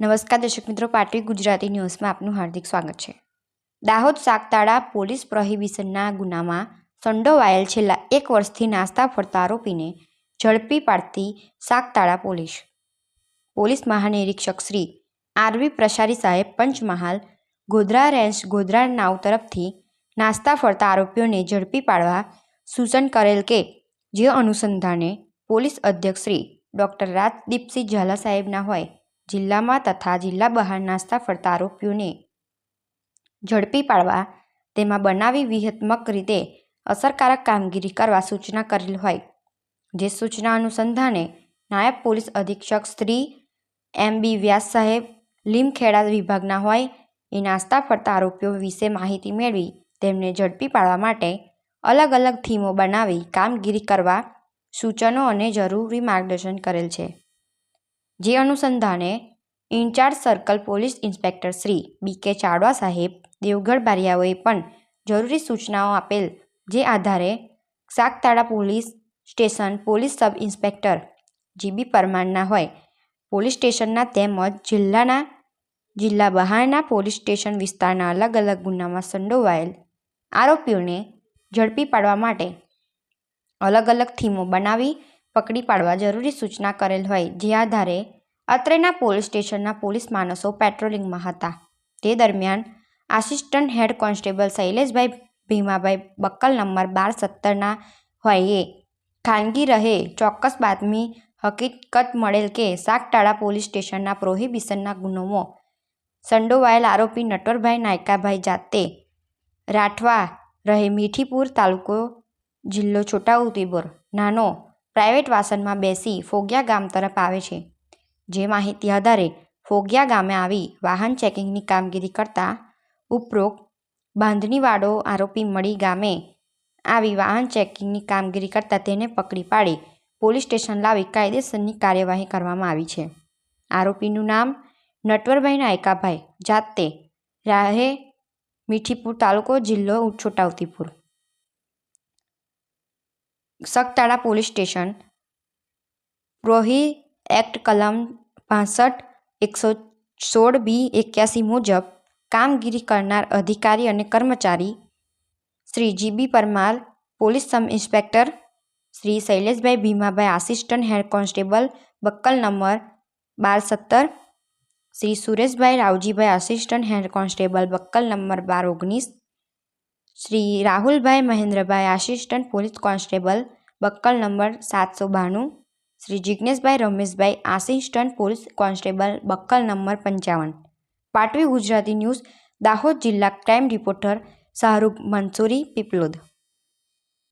નમસ્કાર દર્શક મિત્રો, પાટવી ગુજરાતી ન્યૂઝમાં આપનું હાર્દિક સ્વાગત છે. દાહોદ સાગતાળા પોલીસ પ્રોહિબિશનના ગુનામાં સંડોવાયેલ છેલ્લા એક વર્ષથી નાસ્તા ફરતા આરોપીને ઝડપી પાડતી સાગતાળા પોલીસ. પોલીસ મહાનિરીક્ષક શ્રી આરવી પ્રસારી સાહેબ પંચમહાલ ગોધરા રેન્જ ગોધરા નાવ તરફથી નાસ્તા ફરતા આરોપીઓને ઝડપી પાડવા સૂચન કરેલ કે, જે અનુસંધાને પોલીસ અધ્યક્ષ શ્રી ડૉક્ટર રાજદીપસિંહ ઝાલા સાહેબના હોય જિલ્લામાં તથા જિલ્લા બહાર નાસ્તા ફરતા આરોપીઓને ઝડપી પાડવા તેમાં બનાવી વ્યૂહાત્મક રીતે અસરકારક કામગીરી કરવા સૂચના કરેલ હોય. જે સૂચના અનુસંધાને નાયબ પોલીસ અધિક્ષક શ્રી એમ બી વ્યાસ સાહેબ લીમખેડા વિભાગના હોય એ નાસ્તા ફરતા આરોપીઓ વિશે માહિતી મેળવી તેમને ઝડપી પાડવા માટે અલગ અલગ થીમો બનાવી કામગીરી કરવા સૂચનો અને જરૂરી માર્ગદર્શન કરેલ છે. જે અનુસંધાને incharge circle police inspector Shri B K Chavda સાહેબ, દેવગઢ બારિયાઓએ પણ જરૂરી સૂચનાઓ આપેલ, જે આધારે Sagtala police station police sub inspector G B પરમારના હોય. પોલીસ સ્ટેશનના તેમજ જિલ્લાના, જિલ્લા બહારના પોલીસ સ્ટેશન વિસ્તારના અલગ અલગ ગુનામાં સંડોવાયેલ આરોપીઓને ઝડપી પાડવા માટે અલગ અલગ થીમો બનાવી પકડી પાડવા જરૂરી સૂચના કરેલ હોય, જે આધારે અત્રેના પોલીસ સ્ટેશનના પોલીસ માણસો પેટ્રોલિંગમાં હતા. તે દરમિયાન assistant head constable Shaileshbhai Bhimabhai buckle number બાર સત્તરના હોય એ ખાનગી રહે, ચોક્કસ બાતમી હકીકત મળેલ કે સાગટાળા પોલીસ સ્ટેશનના પ્રોહિબિશનના ગુનોમાં સંડોવાયેલ આરોપી નટવરભાઈ નાયકાભાઈ જાતે રાઠવા રહે મીઠીપુર તાલુકો જિલ્લો છોટાઉદેપુર. નાનો પ્રાઇવેટ વાસનમાં બેસી ફોગિયા ગામ તરફ આવે છે. જે માહિતી આધારે ફોગિયા ગામે આવી વાહન ચેકિંગની કામગીરી કરતા ઉપરોક્ત બાંધણીવાળો આરોપી મળી ગામે આવી વાહન ચેકિંગની કામગીરી કરતા તેને પકડી પાડી પોલીસ સ્ટેશન લાવી કાયદેસરની કાર્યવાહી કરવામાં આવી છે. આરોપીનું નામ નટવરભાઈ નાયકાભાઈ, જાતે રાહે મીઠીપુર તાલુકો જિલ્લો Chhota Udepur. Sagtala police station. Prohi act કલમ પાસઠ, એકસો સોળ બી એક્યાસી મુજબ કામગીરી કરનાર અધિકારી અને કર્મચારી Shri G B Parmar, police sub inspector Shri Shaileshbhai Bhimabhai, assistant head constable buckle number બાર સત્તર, Shri Sureshbhai Raojibhai, assistant head constable buckle number બાર ઓગણીસ Shri Rahulbhai Mahendrabhai assistant police constable, buckle number સાતસો બાણું. Shri Jigneshbhai Rameshbhai assistant police constable, buckle number પંચાવન. પાટવી Gujarati news, Dahod જિલ્લા crime reporter Shahrukh Mansuri, Piplod.